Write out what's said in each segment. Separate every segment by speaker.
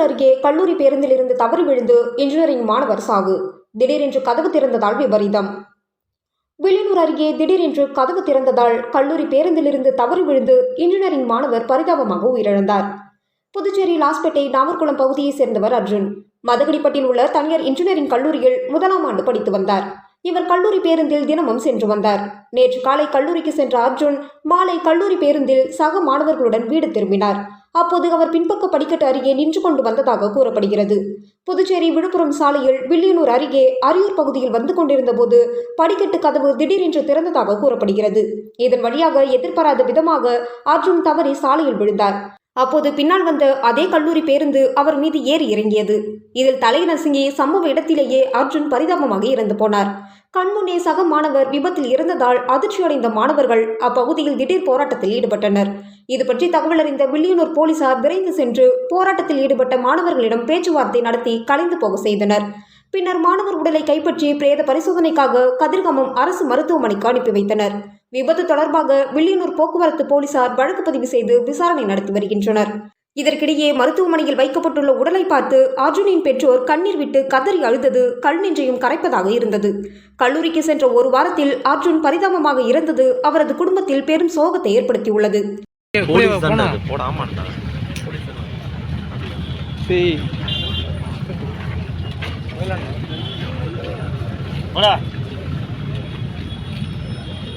Speaker 1: அருகே கல்லூரி பேருந்தில் இருந்து தவறி விழுந்து இன்ஜினியரிங் மாணவர் சாவு. திடீரென்று கதவு திறந்ததால் விபரீதம். வில்லியனூர் அருகே திடீரென்று கதவு திறந்ததால் கல்லூரி பேருந்திலிருந்து தவறி விழுந்து இன்ஜினியரிங் மாணவர் பரிதாபமாக உயிரிழந்தார். புதுச்சேரி லாஸ்பேட்டை நாமர்குளம் பகுதியைச் சேர்ந்தவர் அர்ஜுன். மதகடிப்பட்டில் உள்ள தனியார் இன்ஜினியரிங் கல்லூரியில் முதலாம் ஆண்டு படித்து வந்தார். இவர் கல்லூரி பேருந்தில் தினமும் சென்று வந்தார். நேற்று காலை கல்லூரிக்கு சென்ற அர்ஜுன் மாலை கல்லூரி பேருந்தில் சக மாணவர்களுடன் வீடு திரும்பினார். அப்போது அவர் பின்பக்க படிக்கட்டு அருகே நின்று கொண்டு வந்ததாக கூறப்படுகிறது. புதுச்சேரி விழுப்புரம் சாலையில் வில்லியனூர் அருகே அரியூர் பகுதியில் வந்து கொண்டிருந்த போது படிக்கட்டு கதவு திடீரென்று திறந்ததாக கூறப்படுகிறது. இதன் வழியாக எதிர்பாராத விதமாக அர்ஜுன் தவறி சாலையில் விழுந்தார். அப்போது பின்னால் வந்த அதே கல்லூரி பேருந்து அவர் மீது ஏறி இறங்கியது. இதில் தலை நசுங்கி சம்பவ இடத்திலேயே அர்ஜுன் பரிதாபமாக இறந்து போனார். கண்முன்னே சக மாணவர் விபத்தில் இறந்ததால் அதிர்ச்சியடைந்த மாணவர்கள் அப்பகுதியில் திடீர் போராட்டத்தில் ஈடுபட்டனர். இது பற்றி தகவல் அறிந்த வில்லியனூர் போலீசார் விரைந்து சென்று போராட்டத்தில் ஈடுபட்ட மாணவர்களிடம் பேச்சுவார்த்தை நடத்தி கலைந்து போக செய்தனர். பின்னர் மாணவர் உடலை கைப்பற்றி பிரேத பரிசோதனைக்காக கதிர்காமம் அரசு மருத்துவமனைக்கு அனுப்பி வைத்தனர். விபத்து தொடர்பாக வில்லியனூர் போக்குவரத்து போலீசார் வழக்கு பதிவு செய்து விசாரணை நடத்தி வருகின்றனர். இதற்கிடையே மருத்துவமனையில் வைக்கப்பட்டுள்ள உடலை பார்த்து அர்ஜுனின் பெற்றோர் கண்ணீர் விட்டு கதறி அழுதது கல் நெஞ்சையும் கரைப்பதாக இருந்தது. கல்லூரிக்கு சென்ற ஒரு வாரத்தில் அர்ஜுன் பரிதாபமாக இறந்தது அவரது குடும்பத்தில் பெரும் சோகத்தை ஏற்படுத்தியுள்ளது.
Speaker 2: போட.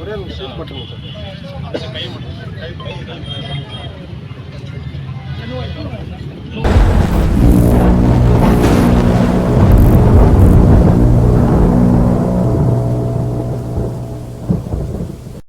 Speaker 3: ஒரே ஒரு ஷீட் போட்டுருங்க சார்